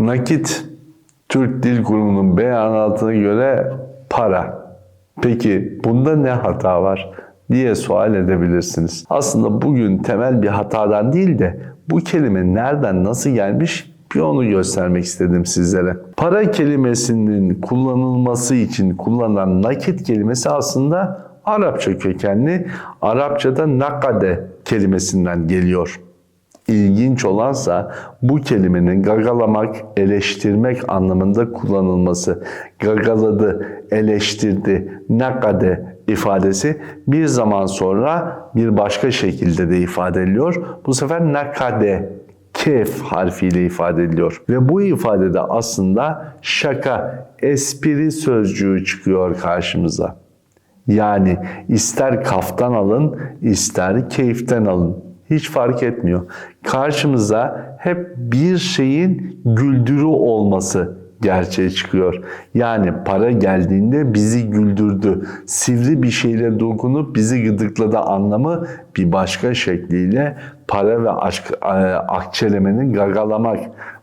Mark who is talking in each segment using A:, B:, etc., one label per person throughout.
A: Nakit Türk Dil Kurumu'nun beyanatına göre para. Peki bunda ne hata var diye sual edebilirsiniz. Aslında bugün temel bir hatadan değil de bu kelime nereden nasıl gelmiş bir onu göstermek istedim sizlere. Para kelimesinin kullanılması için kullanılan nakit kelimesi aslında Arapça kökenli. Arapçada nakade kelimesinden geliyor. İlginç olansa bu kelimenin gagalamak, eleştirmek anlamında kullanılması. Gagaladı, eleştirdi, nakade ifadesi bir zaman sonra bir başka şekilde de ifade ediliyor. Bu sefer nakade, kef harfiyle ifade ediliyor. Ve bu ifadede aslında şaka, espri sözcüğü çıkıyor karşımıza. Yani ister kaftan alın, ister keyiften alın. Hiç fark etmiyor. Karşımıza hep bir şeyin güldürü olması gerçeğe çıkıyor. Yani para geldiğinde bizi güldürdü. Sivri bir şeyle dokunup bizi gıdıkladı anlamı bir başka şekliyle para ve aşk, e, akçelemenin gagalamak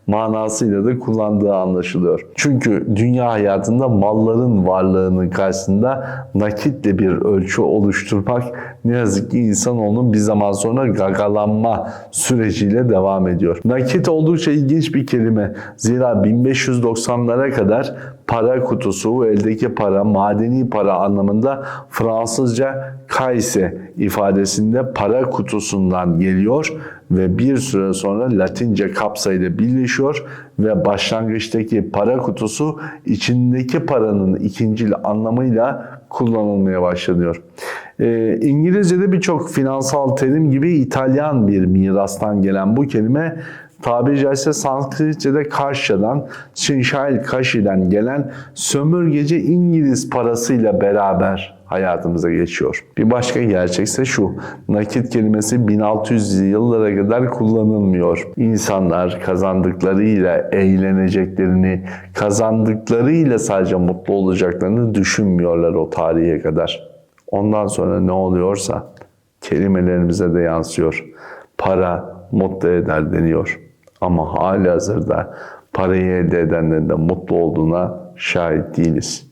A: manasıyla da kullandığı anlaşılıyor. Çünkü dünya hayatında malların varlığının karşısında nakitle bir ölçü oluşturmak ne yazık ki insanoğlunun bir zaman sonra gagalanma süreciyle devam ediyor. Nakit oldukça ilginç bir kelime. Zira 1590'lara kadar para kutusu, eldeki para, madeni para anlamında Fransızca kayse ifadesinde para kutusundan geliyor ve bir süre sonra Latince kapsayla birleşiyor ve başlangıçtaki para kutusu içindeki paranın ikincil anlamıyla kullanılmaya başlanıyor. Ee, İngilizce'de birçok finansal terim gibi İtalyan bir mirastan gelen bu kelime tabiri caizse Sanskritçe'de Karşı'dan, Şinşail Kaşi'den gelen sömürgeci İngiliz parasıyla beraber hayatımıza geçiyor. Bir başka gerçekse şu, nakit kelimesi 1600 yıllara kadar kullanılmıyor. İnsanlar kazandıklarıyla eğleneceklerini, kazandıklarıyla sadece mutlu olacaklarını düşünmüyorlar o tarihe kadar. Ondan sonra ne oluyorsa kelimelerimize de yansıyor. Para mutlu eder deniyor. Ama hali hazırda parayı elde edenlerin de mutlu olduğuna şahit değiliz.